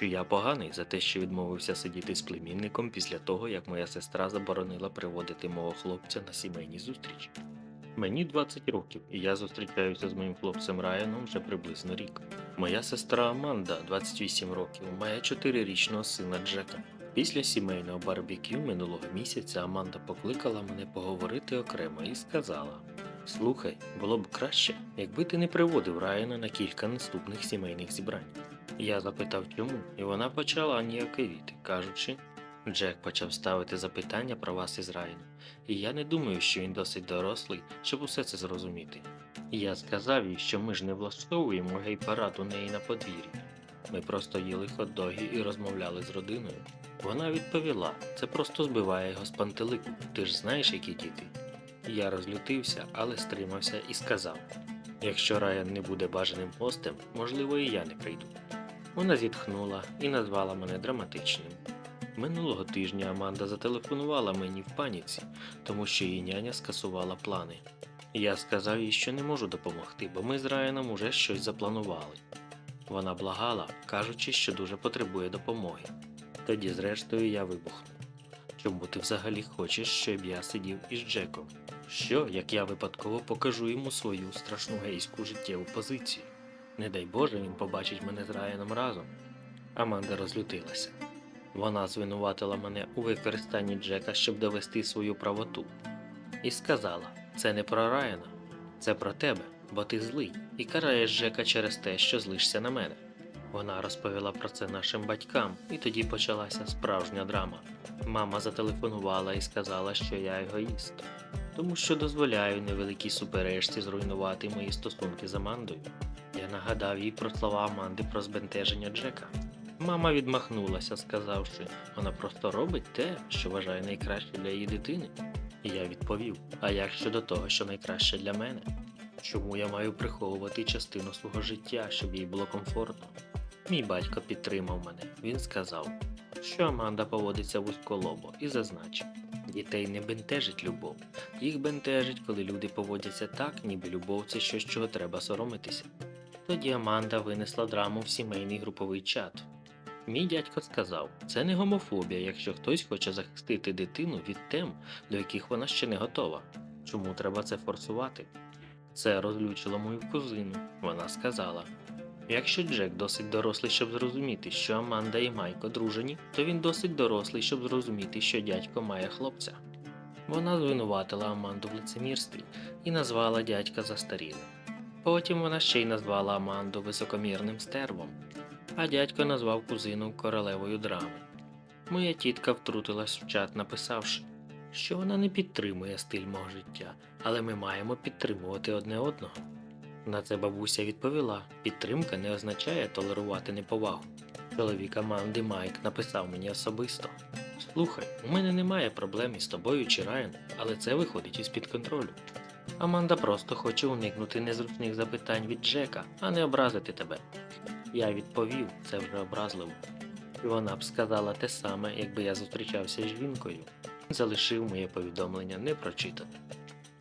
що я поганий за те, що відмовився сидіти з племінником після того, як моя сестра заборонила приводити мого хлопця на сімейні зустрічі. Мені 20 років, і я зустрічаюся з моїм хлопцем Райаном вже приблизно рік. Моя сестра Аманда, 28 років, має 4-річного сина Джека. Після сімейного барбекю минулого місяця Аманда покликала мене поговорити окремо і сказала: Слухай, було б краще, якби ти не приводив Райана на кілька наступних сімейних зібрань. Я запитав чому, і вона почала ніяковіти, кажучи, Джек почав ставити запитання про вас із Райаном, і я не думаю, що він досить дорослий, щоб усе це зрозуміти. Я сказав їй, що ми ж не влаштовуємо гей-парад у неї на подвір'ї. Ми просто їли хот-доги і розмовляли з родиною. Вона відповіла: це просто збиває його з пантелику. Ти ж знаєш, які діти. Я розлютився, але стримався і сказав: якщо Райан не буде бажаним гостем, можливо, і я не прийду. Вона зітхнула і назвала мене драматичним. Минулого тижня Аманда зателефонувала мені в паніці, тому що її няня скасувала плани. Я сказав їй, що не можу допомогти, бо ми з Райаном уже щось запланували. Вона благала, кажучи, що дуже потребує допомоги. Тоді, зрештою, я вибухнув. Чому ти взагалі хочеш, щоб я сидів із Джеком? Що, як я випадково покажу йому свою страшну гейську життєву позицію? Не дай Боже, він побачить мене з Райаном разом. Аманда розлютилася. Вона звинуватила мене у використанні Джека, щоб довести свою правоту. І сказала: це не про Райана, це про тебе, бо ти злий, і караєш Джека через те, що злишся на мене. Вона розповіла про це нашим батькам, і тоді почалася справжня драма. Мама зателефонувала і сказала, що я егоїст, тому що дозволяю невеликій суперечці зруйнувати мої стосунки з Амандою. Я нагадав їй про слова Аманди про збентеження Джека. Мама відмахнулася, сказавши, вона просто робить те, що вважає найкраще для її дитини. І я відповів: а як щодо того, що найкраще для мене? Чому я маю приховувати частину свого життя, щоб їй було комфортно? Мій батько підтримав мене. Він сказав, що Аманда поводиться вузьколобо і зазначив: дітей не бентежить любов. Їх бентежить, коли люди поводяться так, ніби любов це щось, чого треба соромитися. Тоді Аманда винесла драму в сімейний груповий чат. Мій дядько сказав, це не гомофобія, якщо хтось хоче захистити дитину від тем, до яких вона ще не готова. Чому треба це форсувати? Це розлючило мою кузину. Вона сказала: якщо Джек досить дорослий, щоб зрозуміти, що Аманда і Майко дружені, то він досить дорослий, щоб зрозуміти, що дядько має хлопця. Вона звинуватила Аманду в лицемірстві і назвала дядька застарілим. Потім вона ще й назвала Аманду високомірним стервом, а дядько назвав кузину королевою драми. Моя тітка втрутилась в чат, написавши, що вона не підтримує стиль мого життя, але ми маємо підтримувати одне одного. На це бабуся відповіла: підтримка не означає толерувати неповагу. Чоловік Аманди Майк написав мені особисто: Слухай, у мене немає проблем із тобою чи Райаном, але це виходить із-під контролю. Аманда просто хоче уникнути незручних запитань від Джека, а не образити тебе. Я відповів, це вже образливо. І вона б сказала те саме, якби я зустрічався з жінкою. Залишив моє повідомлення непрочитане.